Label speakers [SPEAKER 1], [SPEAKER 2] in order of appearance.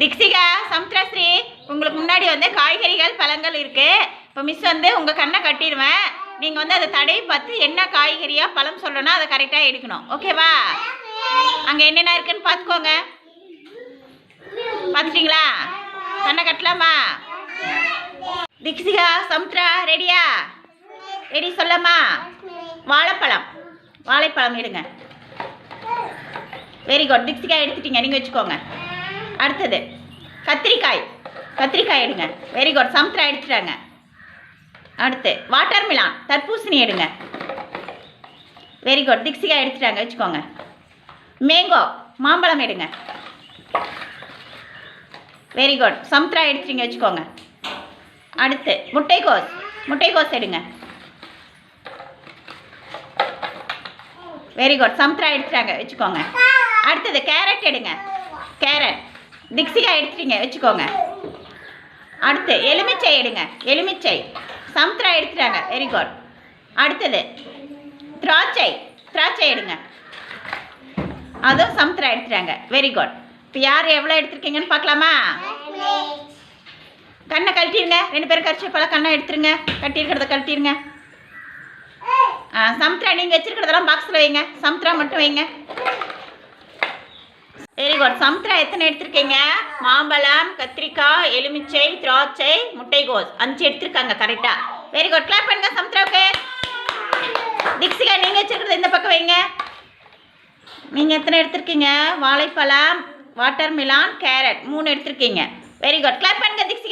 [SPEAKER 1] திக்ஷிகா சமுத்திரஸ்ரீ உங்களுக்கு முன்னாடி வந்து காய்கறிகள் பழங்கள் இருக்கு. இப்போ மிஸ் வந்து உங்கள் கண்ணை கட்டிடுவேன். நீங்கள் வந்து அதை தடை பார்த்து என்ன காய்கறியாக பழம் சொல்லணும் அதை கரெக்டாக எடுக்கணும். ஓகேவா அங்கே என்னென்ன இருக்குன்னு பார்த்துக்கோங்க. பார்த்துட்டிங்களா? கண்ணை கட்டலாமா? திக்ஷிகா சமுத்ரா ரெடியா? ரெடி சொல்லம்மா. வாழைப்பழம். வாழைப்பழம் எடுங்க. வெரி குட் திக்ஷிகா எடுத்துட்டீங்க. நீங்கள் வச்சுக்கோங்க. அடுத்தது கத்திரிக்காய். கத்திரிக்காய் எடுங்க. வெரி குட் சமுத்திரம் எடுத்துட்டாங்க அடுத்து வாட்டர் மிலான் தர்பூசணி எடுங்க. வெரி குட் திக்ஸிக்காய் எடுத்துட்டாங்க. வச்சுக்கோங்க. மேங்கோ மாம்பழம் எடுங்க. வெரி குட் சமுத்திரா எடுத்துட்டீங்க வச்சுக்கோங்க. அடுத்து முட்டைக்கோஸ் முட்டைக்கோஸ் எடுங்க. வெரி குட் சமுத்திரா எடுத்துட்டாங்க வச்சுக்கோங்க. அடுத்தது கேரட் எடுங்க. கேரட். திக்ஸிகா எடுத்துட்டீங்க வச்சுக்கோங்க. அடுத்து எலுமிச்சை எடுங்க. எலுமிச்சை. சமுத்திரா எடுத்துட்டாங்க. வெரி குட் அடுத்தது திராட்சை. திராட்சை எடுங்க. அதுவும் சமுத்திரா எடுத்துட்டாங்க. வெரி குட் இப்போ யார் எவ்வளோ எடுத்திருக்கீங்கன்னு பார்க்கலாமா? கண்ணை கழட்டிடுங்க ரெண்டு பேரும் கரிச்சி பழம் கண்ணை எடுத்துருங்க. கட்டியிருக்கிறத கழட்டிடுங்க ஆ சமுத்திரா நீங்கள் வச்சுருக்கிறதெல்லாம் பாக்ஸில் வைங்க. சமுத்திரா மட்டும் வைங்க. வெரி குட் சமுத்திரம் எத்தனை எடுத்திருக்கீங்க? மாம்பழம் கத்திரிக்காய் எலுமிச்சை திராட்சை முட்டைகோஸ். அஞ்சு எடுத்திருக்காங்க கரெக்டாக வெரி குட் கிளாப் பண்ணுங்க சமுத்திராவுக்கு. திக்ஸிகா நீங்கள் வச்சுருக்கிறது இந்த பக்கம் வைங்க. நீங்கள் எத்தனை எடுத்திருக்கீங்க? வாழைப்பழம் வாட்டர் மிலான் கேரட் மூணு எடுத்திருக்கீங்க. வெரி குட் கிளாப் பண்ணுங்க திக்ஸிகாவுக்கு